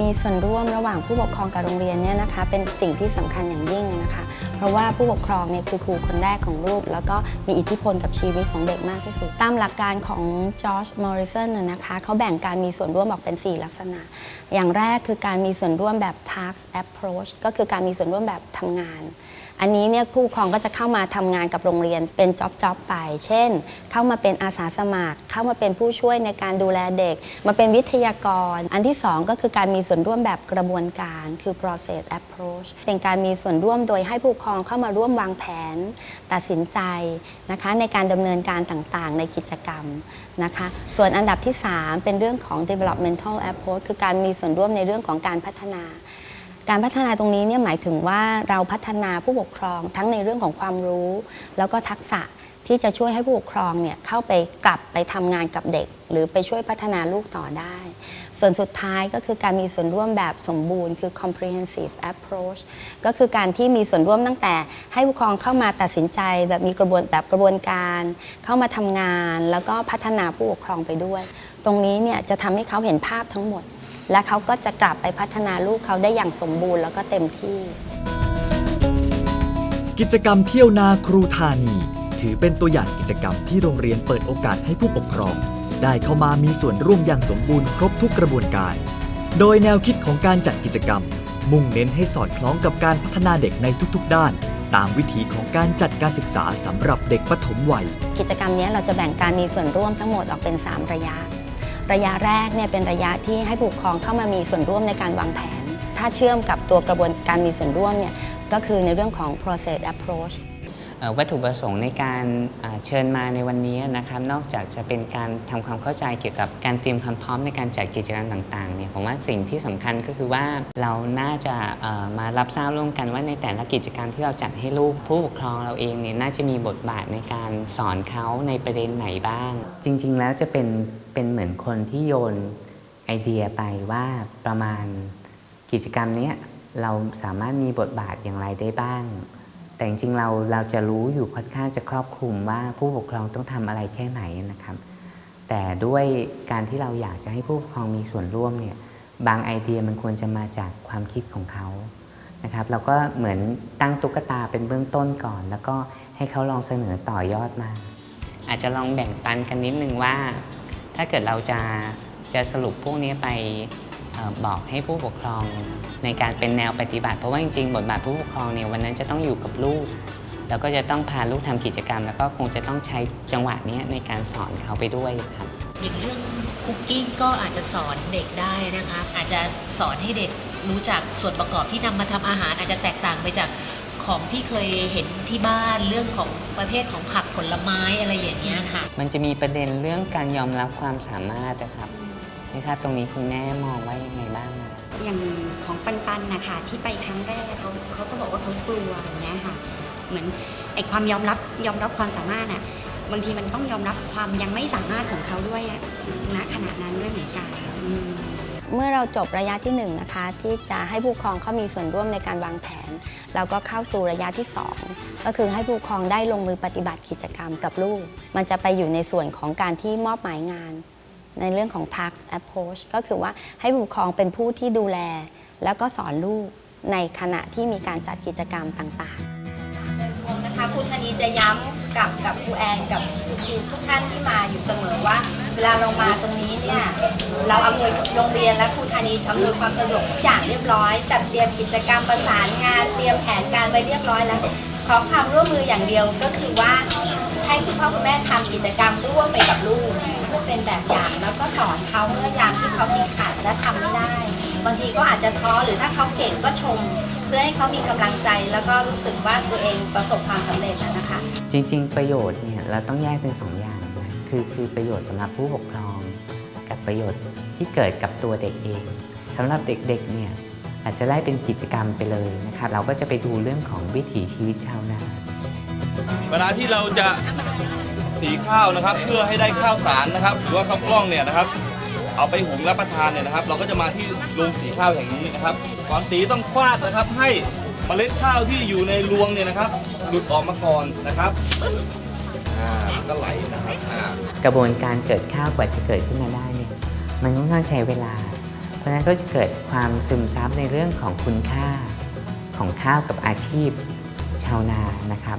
มีส่วนร่วมระหว่างผู้ปกครองกับโรงเรียนเนี่ยนะคะเป็นสิ่งที่สำคัญอย่างยิ่งนะคะ เพราะว่าผู้ปกครองเนี่ยคือครูคนแรกของลูก แล้วก็มีอิทธิพลกับชีวิตของเด็กมากที่สุด ตามหลักการของจอร์จมอริสันนะคะเขาแบ่งการมีส่วนร่วมออกเป็น 4 ลักษณะ อย่างแรกคือการมีส่วนร่วมแบบ task approach ก็คือการมีส่วนร่วมแบบทำงาน อันนี้เนี่ยผู้ปกครองก็จะเข้ามาทำงานกับโรงเรียนเป็นจ็อบจ็อบไป เช่น เข้ามาเป็นอาสาสมัคร เข้ามาเป็นผู้ช่วยในการดูแลเด็ก มาเป็นวิทยากร อันที่สองก็คือการมีส่วนร่วมแบบกระบวนการคือ process approach เป็นการมีส่วนร่วมโดยให้ผู้ปกครองเข้ามาร่วมวางแผน ตัดสินใจนะคะในการดำเนินการต่างๆ ในกิจกรรมนะคะส่วนอันดับที่ 3 เป็นเรื่องของ developmental approach คือการมีส่วนร่วมในเรื่องของการพัฒนา การพัฒนาตรงนี้เนี่ยหมายถึงว่าเราพัฒนาผู้ปกครองทั้งในเรื่องของความรู้ แล้วก็ทักษะที่จะช่วยให้ผู้ปกครองเนี่ยเข้าไปกลับไปทำงานกับเด็ก หรือไปช่วยพัฒนาลูกต่อได้ ส่วนสุดท้ายก็คือการมีส่วนร่วมแบบสมบูรณ์คือ comprehensive approach ก็คือการที่มีส่วนร่วมตั้งแต่ให้ผู้ปกครองเข้ามาตัดสินใจแบบมีกระบวนแบบกระบวนการ เข้ามาทำงาน แล้วก็พัฒนาผู้ปกครองไปด้วย ตรงนี้เนี่ยจะทำให้เขาเห็นภาพทั้งหมด และเขาก็จะกลับไปพัฒนาลูกเขาได้อย่างสมบูรณ์แล้วก็เต็มที่ กิจกรรมเที่ยวนาครูธานี ถือเป็นตัวอย่างกิจกรรมที่โรงเรียนเปิดโอกาสให้ผู้ปกครอง ได้เข้ามามีส่วนร่วมอย่างสมบูรณ์ครบทุกกระบวนการ โดยแนวคิดของการจัดกิจกรรม มุ่งเน้นให้สอดคล้องกับการพัฒนาเด็กในทุกๆ ด้านตามวิถีของการจัดการศึกษาสำหรับเด็กปฐมวัย กิจกรรมนี้เราจะแบ่งการมีส่วนร่วมทั้งหมดออกเป็น 3 ระยะ ระยะแรกเนี่ยเป็นระยะที่ให้ผู้ปกครองเข้ามามีส่วนร่วมในการวางแผน ถ้าเชื่อมกับตัวกระบวนการมีส่วนร่วมเนี่ยก็คือในเรื่องของ process approach วัตถุประสงค์ในการเชิญมาในวันนี้นะครับนอกจากจะเป็นการทำความเข้าใจเกี่ยวกับการเตรียมความพร้อมในการจัดกิจกรรมต่างๆเนี่ยผมว่าสิ่งที่สำคัญก็คือว่าเราน่าจะมารับทราบร่วมกันว่าในแต่ละกิจกรรมที่เราจัดให้ลูกผู้ปกครองเราเองเนี่ยน่าจะมีบทบาทในการสอนเขาในประเด็นไหนบ้าง จริง ๆ แล้วจะเป็น เป็นเหมือนคนที่โยนไอเดียไปว่าประมาณกิจกรรมนี้เราสามารถมีบทบาทอย่างไรได้บ้าง แต่จริงๆเราเราจะรู้อยู่ค่อนข้างจะครอบคลุมว่าผู้ปกครองต้องทำอะไรแค่ไหนนะครับ แต่ด้วยการที่เราอยากจะให้ผู้ปกครองมีส่วนร่วมเนี่ยบางไอเดียมันควรจะมาจากความคิดของเขานะครับเราก็เหมือนตั้งตุ๊กตาเป็นเบื้องต้นก่อน แล้วก็ให้เขาลองเสนอต่อยอดมา อาจจะลองแบ่งปันกันนิดนึงว่า ถ้าเกิดเราจะจะสรุปพวกนี้ไปออบอกให้ผู้ปกครองในการเป็นแนวปฏิบัติ เพราะว่าจริงๆ บทบาทผู้ปกครองเนี่ยวันนั้นจะต้องอยู่กับลูก แล้วก็จะต้องพาลูกทำกิจกรรม แล้วก็คงจะต้องใช้จังหวะนี้ในการสอนเขาไปด้วยครับอย่างเรื่องคุกกิ้งก็อาจจะสอนเด็กได้นะคะ อาจจะสอนให้เด็กรู้จักส่วนประกอบที่นำมาทำอาหาร อาจจะแตกต่างไปจาก ของที่เคยเห็นที่บ้านเรื่องของประเภทของผักผลไม้อะไรอย่างเงี้ยค่ะ มันจะมีประเด็นเรื่องการยอมรับความสามารถนะครับไม่ทราบตรงนี้คุณแม่มองว่ายังไงบ้าง อย่างของปันปันนะคะที่ไปครั้งแรกเขาเขาก็บอกว่าเขากลัวอย่างเงี้ยค่ะ เหมือนไอ้ความยอมรับยอมรับความสามารถอะบางทีมันต้องยอมรับความยังไม่สามารถของเขาด้วยอะณขณะนั้นด้วยเหมือนกันอืม เมื่อเราจบระยะที่1นงนะคะที่จะให้ผู้ปกครองเขามีส่วนร่วมในการวางแผนเราก็เข้าสู่ระยะที่ 2 ก็คือให้ผู้ปกครองได้ลงมือปฏิบัติกิจกรรมกับลูก มันจะไปอยู่ในส่วนของการที่มอบหมายงาน ในเรื่องของ task approach ก็คือว่าให้ผู้ปกครองเป็นผู้ที่ดูแล แล้วก็สอนลูกในขณะที่มีการจัดกิจกรรมต่างๆนะคะครูธนีจะย้ำกับกับครูแอนกับครูทุกท่านที่มาอยู่เสมอว่า วลาเรามาตรงนี้เนี่ยเราอำนวยโรงเรียนและครูธานีอำนวยความสะดวกทุกอย่างเรียบร้อย จัดเตรียมกิจกรรมประสานงานเตรียมแผนการไว้เรียบร้อยแล้ว ขอความร่วมมืออย่างเดียวก็คือว่าให้คุณพ่อคุณแม่ทำกิจกรรมร่วมไปกับลูกเพื่อเป็นแบบอย่างแล้วก็สอนเขาเมื่อยามที่เขาติดขัดและทำไม่ได้ บางทีก็อาจจะท้อหรือถ้าเขาเก่งก็ชม เพื่อให้เขามีกำลังใจแล้วก็รู้สึกว่าตัวเองประสบความสำเร็จนะคะ จริง ๆ ประโยชน์เนี่ยเราต้องแยกเป็นสองอย่าง คือคือประโยชน์สำหรับผู้ปกครอง กับประโยชน์ที่เกิดกับตัวเด็กเองสำหรับเด็กๆเนี่ยอาจจะไล่เป็นกิจกรรมไปเลยนะครับเราก็จะไปดูเรื่องของวิถีชีวิตชาวนาเวลาที่เราจะสีข้าวนะครับ เพื่อให้ได้ข้าวสารนะครับ หรือว่าข้าวกล้องเนี่ยนะครับ เอาไปหุงรับประทานเนี่ยนะครับ เราก็จะมาที่โรงสีข้าวแห่งนี้นะครับก่อนสีต้องฟาดนะครับให้เมล็ดข้าวที่อยู่ในรวงเนี่ยนะครับ หลุดออกมาก่อนนะครับ มันก็ไหลนะครับกระบวนการเกิดข้าวกว่าจะเกิดขึ้นมาได้เนี่ยมันค่อนข้างใช้เวลา เพราะฉะนั้นก็จะเกิดความซึมซับในเรื่องของคุณค่าของข้าวกับอาชีพชาวนานะครับ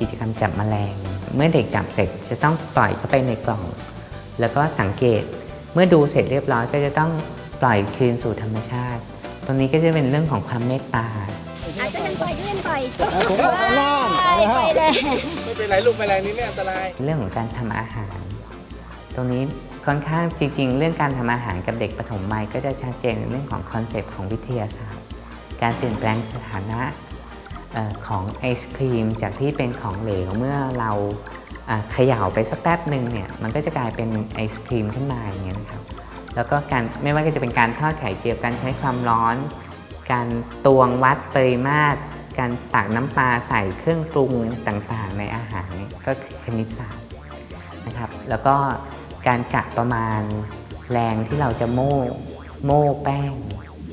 กิจกรรมจับแมลง เมื่อเด็กจับเสร็จจะต้องปล่อยเข้าไปในกล่อง แล้วก็สังเกตเมื่อดูเสร็จเรียบร้อยก็จะต้องปล่อยคืนสู่ธรรมชาติ ตรงนี้ก็จะเป็นเรื่องของความเมตตาอาจจะเป็นปล่อยช่วยกันปล่อยสิปล่อยเลยไม่เป็นไรลูกแมลงนี้ไม่อันตราย เรื่องของการทำอาหาร ตรงนี้ค่อนข้างจริง ๆ เรื่องการทำอาหารกับเด็กปฐมวัยก็จะชัดเจนในเรื่องของคอนเซปต์ของวิทยาศาสตร์ การเปลี่ยนแปลงสถานะเอ่อของไอศครีมจากที่เป็นของเหลวเมื่อเราอ่าเขย่าไปสักแป๊บหนึ่งเนี่ยมันก็จะกลายเป็นไอศครีมขึ้นมาอย่างเงี้ยนะครับ แล้วก็การไม่ว่าจะเป็นการทอดไข่เจียวการใช้ความร้อน การตวงวัดปริมาตร การตักน้ำปลาใส่เครื่องปรุงต่างๆ ในอาหารนี่ก็คือคณิตศาสตร์นะครับแล้วก็การกะประมาณแรงที่เราจะโม่โม่แป้ง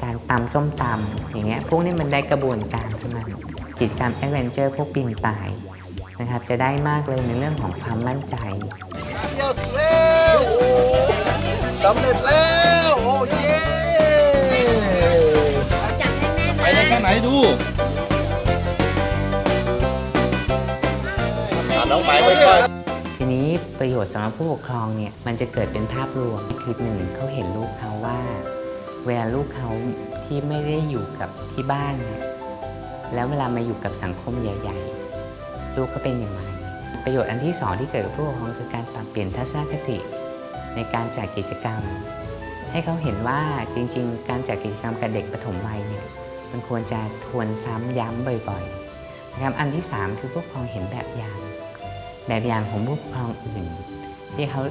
การตำส้มตำอย่างเงี้ยพวกนี้มันได้กระบวนการขึ้นมากิจกรรมแอดเวนเจอร์พวกปีนป่ายนะครับจะได้มากเลยในเรื่องของความมั่นใจเที่ยวถึงแล้ว สำเร็จแล้ว โอ้เย้จับแน่นๆไปได้แค่ไหนดูอ่าน้องหมายไว้ก่อน ทีนี้ประโยชน์สำหรับผู้ปกครองเนี่ยมันจะเกิดเป็นภาพรวมคือหนึ่งเขาเห็นลูกเขาว่า เวลาลูกเขาที่ไม่ได้อยู่กับที่บ้านเนี่ยแล้วเวลามาอยู่กับสังคมใหญ่ ๆ ลูกเขาเป็นอย่างไรประโยชน์อันที่สองที่เกิดกับผู้ปกครองคือการปรับเปลี่ยนทัศนคติ ในการจัดกิจกรรม ให้เขาเห็นว่าจริง ๆ การจัดกิจกรรมกับเด็กปฐมวัยเนี่ยมันควรจะทวนซ้ำย้ำบ่อยๆนะครับอันที่สามคือผู้ปกครองเห็นแบบอย่างแบบอย่างของผู้ปกครองอื่น ที่เขา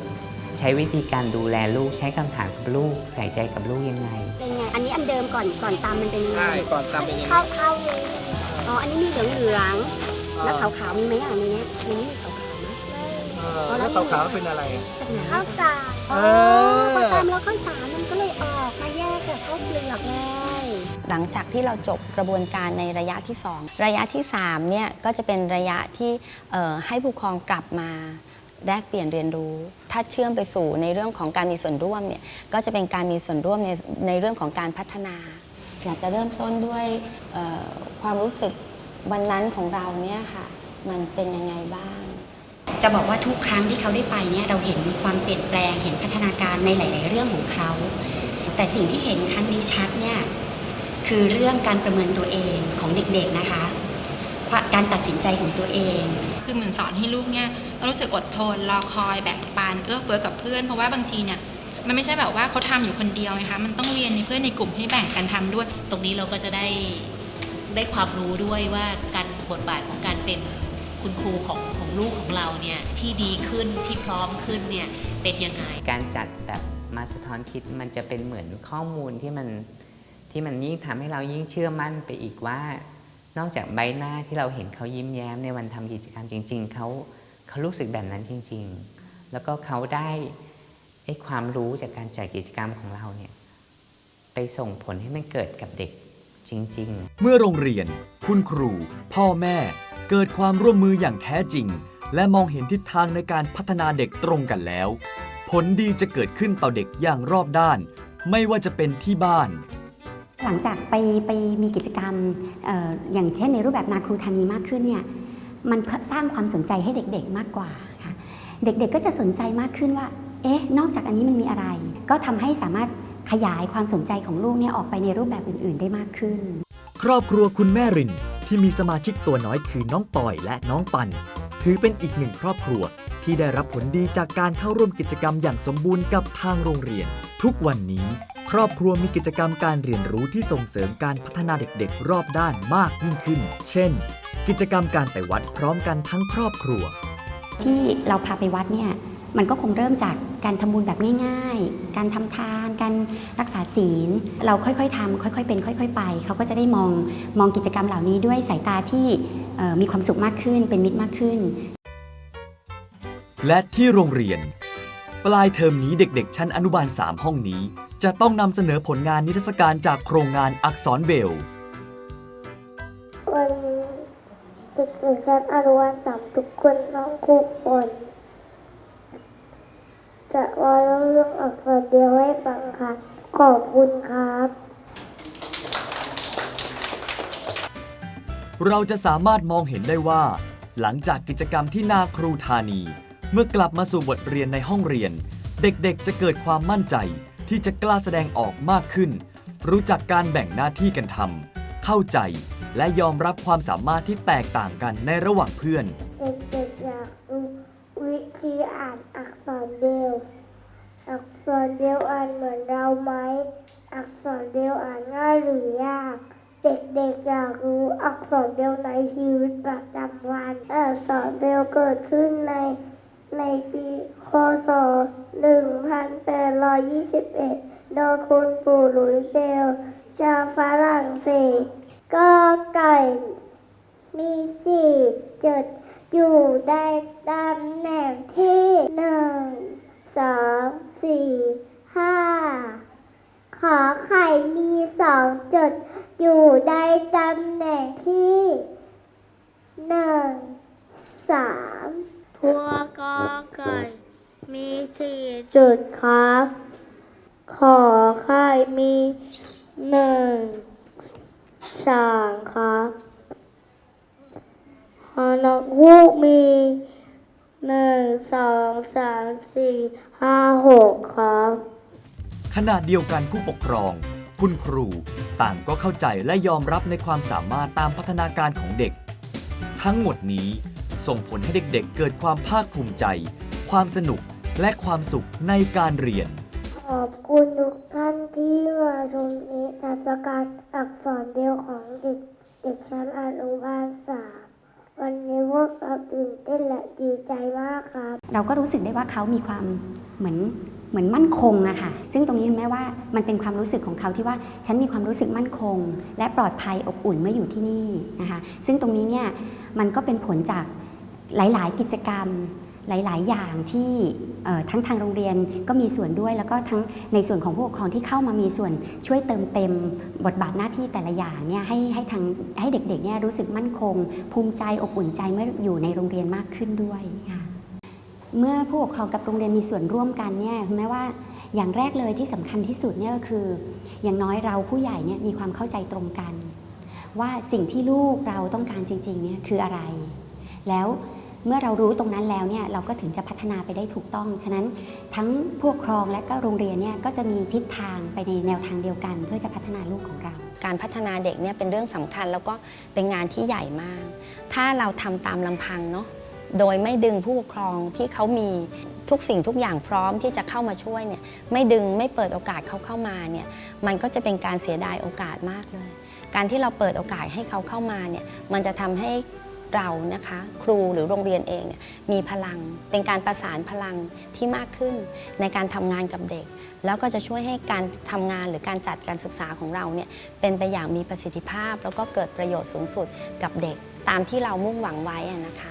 ใช้วิธีการดูแลลูกใช้คำถามกับลูกใส่ใจกับลูกยังไงเป็นไงอันนี้อันเดิมก่อนก่อนตามมันเป็นยังไงใช่ก่อนตามเป็นยังไงเข้าเข้าเลยอ๋ออันนี้มีเหลืองเหลืองๆแล้วขาวขาวๆมีไหมอะในเนี้ยในนี้มีขาวขาวๆไหมแล้วขาวๆเป็นอะไรจากไหนข้าวสาร เออ๋ออพอตามแล้วข้าวสารมันก็เลยออกมาแยกกับข้าวเปลือกไงหลังจากที่เราจบกระบวนการในระยะที่ 2 ระยะที่3เนี่ยก็จะเป็นระยะที่เอ่อให้ผู้ปกครองกลับมาแลกเปลี่ยนเรียนรู้ ถ้าเชื่อมไปสู่ในเรื่องของการมีส่วนร่วมเนี่ยก็จะเป็นการมีส่วนร่วมในในเรื่องของการพัฒนา อยากจะเริ่มต้นด้วยเอ่อความรู้สึกวันนั้นของเราเนี่ยค่ะมันเป็นยังไงบ้าง จะบอกว่าทุกครั้งที่เขาได้ไปเนี่ยเราเห็นความเปลี่ยนแปลงเห็นพัฒนาการในหลาย ๆ เรื่องของเขา แต่สิ่งที่เห็นครั้งนี้ชัดเนี่ยคือเรื่องการประเมินตัวเองของเด็ก ๆ นะคะความการตัดสินใจของตัวเอง คือเหมือนสอนให้ลูกเนี่ยต้องรู้สึกอดทนรอคอยแบ่งปันเอื้อเฟื้อกับเพื่อนเพราะว่าบางทีเนี่ยมันไม่ใช่แบบว่าเขาทำอยู่คนเดียวไงคะ มันต้องเรียนในเพื่อนในกลุ่มให้แบ่งกันทำด้วย ตรงนี้เราก็จะได้ได้ความรู้ด้วยว่าการบทบาทของการเป็น คุณครูของของลูกของเราเนี่ยที่ดีขึ้นที่พร้อมขึ้นเนี่ยเป็นยังไง การจัดแบบมาสะท้อนคิดมันจะเป็นเหมือนข้อมูลที่มันที่มันยิ่งทำให้เรายิ่งเชื่อมั่นไปอีกว่า นอกจากใบหน้าที่เราเห็นเขายิ้มแย้มในวันทำกิจกรรมจริง ๆเขาเขารู้สึกแบบนั้นจริง ๆ แล้วก็เขาได้ไอ้ความรู้จากการจัดกิจกรรมของเราเนี่ยไปส่งผลให้มันเกิดกับเด็ก จริง ๆ เมื่อโรงเรียน คุณครู พ่อแม่ เกิดความร่วมมืออย่างแท้จริง และมองเห็นทิศทางในการพัฒนาเด็กตรงกันแล้ว ผลดีจะเกิดขึ้นต่อเด็กอย่างรอบด้าน ไม่ว่าจะเป็นที่บ้าน หลังจากไปไปมีกิจกรรมเอออย่างเช่นในรูปแบบนาครูธานีมากขึ้นเนี่ยมันสร้างความสนใจให้เด็กๆมากกว่าค่ะเด็กๆก็จะสนใจมากขึ้นว่า เอ๊ะ นอกจากอันนี้มันมีอะไร ก็ทำให้สามารถ ขยายความสนใจของลูกเนี่ยออกไปในรูปแบบอื่น ๆ ได้มากขึ้น ครอบครัวคุณแม่รินที่มีสมาชิกตัวน้อยคือน้องปอยและน้องปัน ถือเป็นอีกหนึ่งครอบครัวที่ได้รับผลดีจากการเข้าร่วมกิจกรรมอย่างสมบูรณ์กับทางโรงเรียน ทุกวันนี้ ครอบครัวมีกิจกรรมการเรียนรู้ที่ส่งเสริมการพัฒนาเด็กๆ รอบด้านมากยิ่งขึ้น เช่น กิจกรรมการไปวัดพร้อมกันทั้งครอบครัว ที่เราพาไปวัดเนี่ยมันก็คงเริ่มจากการทำบุญแบบง่าย ๆ การทำทาน การรักษาศีล เราค่อยๆทำค่อยๆเป็นค่อย ๆ ไป เขาก็จะได้มองมองกิจกรรมเหล่านี้ด้วยสายตาที่เอ่อมีความสุขมากขึ้นเป็นมิตรมากขึ้น และที่โรงเรียน ปลายเทอมนี้เด็กๆ ชั้นอนุบาล 3 ห้องนี้ จะต้องนำเสนอผลงานนิทรรศการจากโครงงานอักษรเบลวันศึกษอยู่ชั้นอนุบาลสามทุกคนน้องครูฝน จะว่าเล่าเรื่องอักษรเดียวให้ฟังค่ะ ขอบคุณครับ เราจะสามารถมองเห็นได้ว่า หลังจากกิจกรรมที่นาครูธานี เมื่อกลับมาสู่บทเรียนในห้องเรียน เด็กๆจะเกิดความมั่นใจ ที่จะกล้าแสดงออกมากขึ้น รู้จักการแบ่งหน้าที่กันทำเข้าใจและยอมรับความสามารถที่แตกต่างกันในระหว่างเพื่อน เด็กๆอยากรู้วิธีอ่านอักษรเดียว อักษรเดียวอ่านเหมือนเราไหม อักษรเดียวอ่านง่ายหรือยาก เด็กๆอยากรู้อักษรเดียวในชีวิตประจำวันอักษรเดียวเกิดขึ้นในในปีคศ 1821 โดยคุณปู่หลุยส์เซลชาวฝรั่งเศสก็ไก่มีสี่จุดอยู่ได้ตำแหน่งที่หนึ่งสองสี่ห้าขอไข่มีสองจุด อยู่ได้ตำแหน่งที่หนึ่งสามทัวกอไก่มีสี่จุดครับ ขอไข่มีหนึ่งสามครับฮอนกฮูกมีหนึ่งสองสามสี่ห้าหกครับ ขณะเดียวกันผู้ปกครอง คุณครูต่างก็เข้าใจและยอมรับในความสามารถตามพัฒนาการของเด็ก ทั้งหมดนี้ส่งผลให้เด็กๆเกิดความภาคภูมิใจ ความสนุกและความสุขในการเรียน ขอบคุณทุกท่านที่มาชมนิทรรศการอักษรเดียวของเด็กเด็กชั้นอนุบาลสามวันนี้พวกเราตื่นเต้นและดีใจมากครับ เราก็รู้สึกได้ว่าเขามีความเหมือน เหมือนมั่นคงอะค่ะ ซึ่งตรงนี้แม้ว่ามันเป็นความรู้สึกของเขาที่ว่าฉันมีความรู้สึกมั่นคง และปลอดภัยอบอุ่นเมื่ออยู่ที่นี่นะคะ ซึ่งตรงนี้เนี่ยมันก็เป็นผลจากหลาย ๆ กิจกรรมหลาย ๆ อย่างที่ทั้งทางโรงเรียนก็มีส่วนด้วย แล้วก็ทั้งในส่วนของผู้ปกครองที่เข้ามามีส่วนช่วยเติมเต็มบทบาทหน้าที่แต่ละอย่างเนี่ยให้ให้ทางให้เด็ก ๆ เนี่ยรู้สึกมั่นคง ภูมิใจอบอุ่นใจเมื่ออยู่ในโรงเรียนมากขึ้นด้วยค่ะ เมื่อผู้ปกครองกับโรงเรียนมีส่วนร่วมกันเนี่ยแม้ว่าอย่างแรกเลยที่สำคัญที่สุดเนี่ยก็คือ อย่างน้อยเราผู้ใหญ่เนี่ยมีความเข้าใจตรงกัน ว่าสิ่งที่ลูกเราต้องการจริงๆเนี่ยคืออะไร แล้วเมื่อเรารู้ตรงนั้นแล้วเนี่ยเราก็ถึงจะพัฒนาไปได้ถูกต้อง ฉะนั้นทั้งผู้ปกครองและก็โรงเรียนเนี่ยก็จะมีทิศทางไปในแนวทางเดียวกัน เพื่อจะพัฒนาลูกของเรา การพัฒนาเด็กเนี่ยเป็นเรื่องสำคัญแล้วก็เป็นงานที่ใหญ่มาก ถ้าเราทำตามลำพังเนาะ โดยไม่ดึงผู้ปกครองที่เขามีทุกสิ่งทุกอย่างพร้อมที่จะเข้ามาช่วยเนี่ยไม่ดึงไม่เปิดโอกาสเขาเข้ามาเนี่ยมันก็จะเป็นการเสียดายโอกาสมากเลย การที่เราเปิดโอกาสให้เขาเข้ามาเนี่ยมันจะทำให้เรานะคะครูหรือโรงเรียนเองเนี่ยมีพลังเป็นการประสานพลังที่มากขึ้นในการทำงานกับเด็ก แล้วก็จะช่วยให้การทำงานหรือการจัดการศึกษาของเราเนี่ยเป็นไปอย่างมีประสิทธิภาพ แล้วก็เกิดประโยชน์สูงสุดกับเด็ก ตามที่เรามุ่งหวังไว้นะคะ